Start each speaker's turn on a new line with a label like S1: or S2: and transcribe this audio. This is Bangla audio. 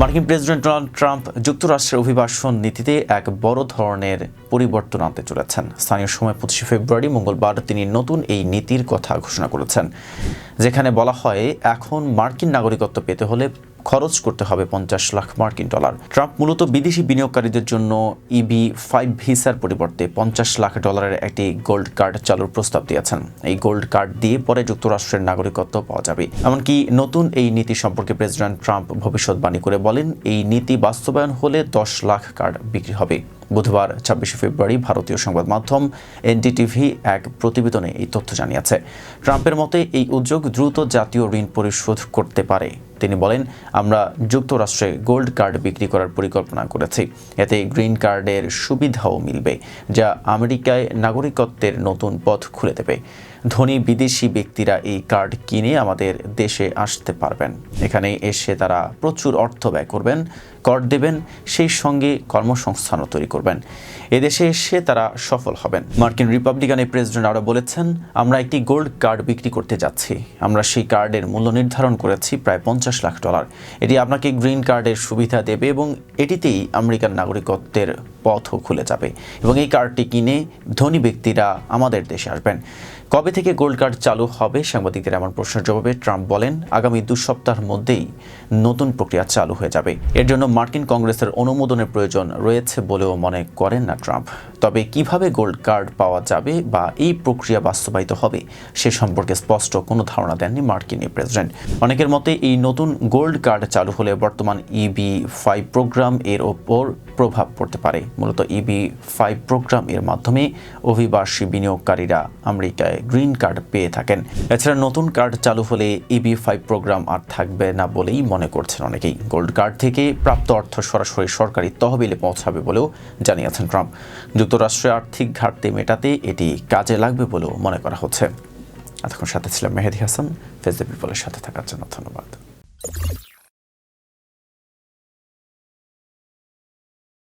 S1: মার্কিন প্রেসিডেন্ট ডোনাল্ড ট্রাম্প যুক্তরাষ্ট্রের অভিবাসন নীতিতে এক বড় ধরনের পরিবর্তন আনতে চলেছেন। স্থানীয় সময় পঁচিশে ফেব্রুয়ারি, মঙ্গলবার তিনি নতুন এই নীতির কথা ঘোষণা করেছেন, যেখানে বলা হয় এখন মার্কিন নাগরিকত্ব পেতে হলে খরচ করতে হবে পঞ্চাশ লাখ মার্কিন ডলার। ট্রাম্প মূলত বিদেশি বিনিয়োগকারীদের জন্য ইবি ফাইভ ভিসার পরিবর্তে পঞ্চাশ লাখ ডলারের একটি গোল্ড কার্ড চালুর প্রস্তাব দিয়েছেন। এই গোল্ড কার্ড দিয়ে পরে যুক্তরাষ্ট্রের নাগরিকত্ব পাওয়া যাবে। এমনকি নতুন এই নীতি সম্পর্কে প্রেসিডেন্ট ট্রাম্প ভবিষ্যৎবাণী করে বলেন, এই নীতি বাস্তবায়ন হলে দশ লাখ কার্ড বিক্রি হবে। বুধবার, ছাব্বিশে ফেব্রুয়ারি, ভারতীয় সংবাদ মাধ্যম এনডিটিভি এক প্রতিবেদনে এই তথ্য জানিয়েছে। ট্রাম্পের মতে, এই উদ্যোগ দ্রুত জাতীয় ঋণ পরিশোধ করতে পারে। তিনি বলেন, আমরা যুক্তরাষ্ট্রে গোল্ড কার্ড বিক্রি করার পরিকল্পনা করেছি। এতে গ্রিন কার্ডের সুবিধাও মিলবে, যা আমেরিকায় নাগরিকত্বের নতুন পথ খুলে দেবে। ধনী বিদেশি ব্যক্তিরা এই কার্ড কিনে আমাদের দেশে আসতে পারবেন। এখানে এসে তারা প্রচুর অর্থ ব্যয় করবেন, কর দেবেন, সেই সঙ্গে কর্মসংস্থানও তৈরি করবেন। এদেশে এসে তারা সফল হবেন। মার্কিন রিপাবলিকানের প্রেসিডেন্ট আরও বলেছেন, আমরা একটি গোল্ড কার্ড বিক্রি করতে যাচ্ছি। আমরা সেই কার্ডের মূল্য নির্ধারণ করেছি প্রায় পঞ্চাশ লাখ ডলার। এটি আপনাকে গ্রিন কার্ডের সুবিধা দেবে এবং এটিতেই আমেরিকান নাগরিকত্বের পথও খুলে যাবে এবং এই কার্ডটি কিনে ধনী ব্যক্তিরা আমাদের দেশে আসবেন। কবে থেকে গোল্ড কার্ড চালু হবে সাংবাদিকদের এমন প্রশ্নের জবাবে ট্রাম্প বলেন, আগামী দু সপ্তাহের মধ্যেই নতুন প্রক্রিয়া চালু হয়ে যাবে। এর জন্য মার্কিন কংগ্রেসের অনুমোদনের প্রয়োজন রয়েছে বলেও মনে করেন না ট্রাম্প। তবে কীভাবে গোল্ড কার্ড পাওয়া যাবে বা এই প্রক্রিয়া বাস্তবায়িত হবে সে সম্পর্কে স্পষ্ট কোনো ধারণা দেননি মার্কিন প্রেসিডেন্ট। অনেকের মতে এই নতুন গোল্ড কার্ড চালু হলে বর্তমান ইবি ফাইভ প্রোগ্রাম এর ওপর প্রভাব পড়তে পারে। মূলত ইবি ফাইভ প্রোগ্রাম এর মাধ্যমে অভিবাসী বিনিয়োগকারীরা আমেরিকায় গ্রিন কার্ড পেয়ে থাকেন। এছাড়া নতুন কার্ড চালু হলে ইবি ফাইভ প্রোগ্রাম আর থাকবে না বলেই মনে করছেন অনেকেই। গোল্ড কার্ড থেকে প্রাপ্ত অর্থ সরাসরি সরকারি তহবিলে পৌঁছাবে বলেও জানিয়েছেন ট্রাম্প। যুক্তরাষ্ট্রের আর্থিক ঘাটতি মেটাতে এটি কাজে লাগবে বলেও মনে করা হচ্ছে। এতক্ষণ সাথে ছিলাম মেহেদি হাসান। ফেসবুক পিপলের সাথে থাকার জন্য ধন্যবাদ।